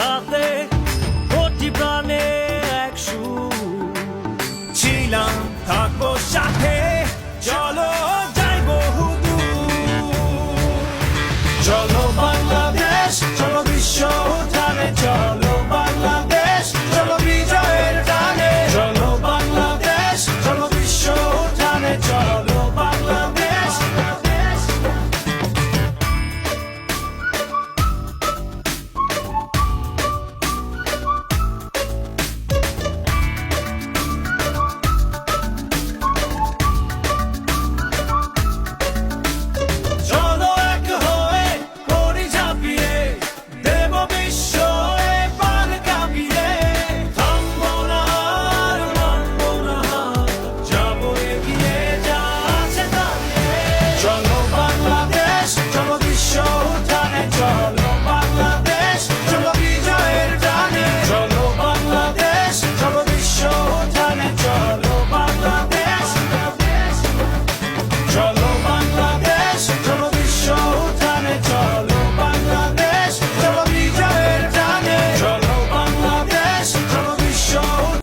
হাতে কোটি প্রাণে এক ছিলাম থাকব সাথে চলো যাই বহু চলো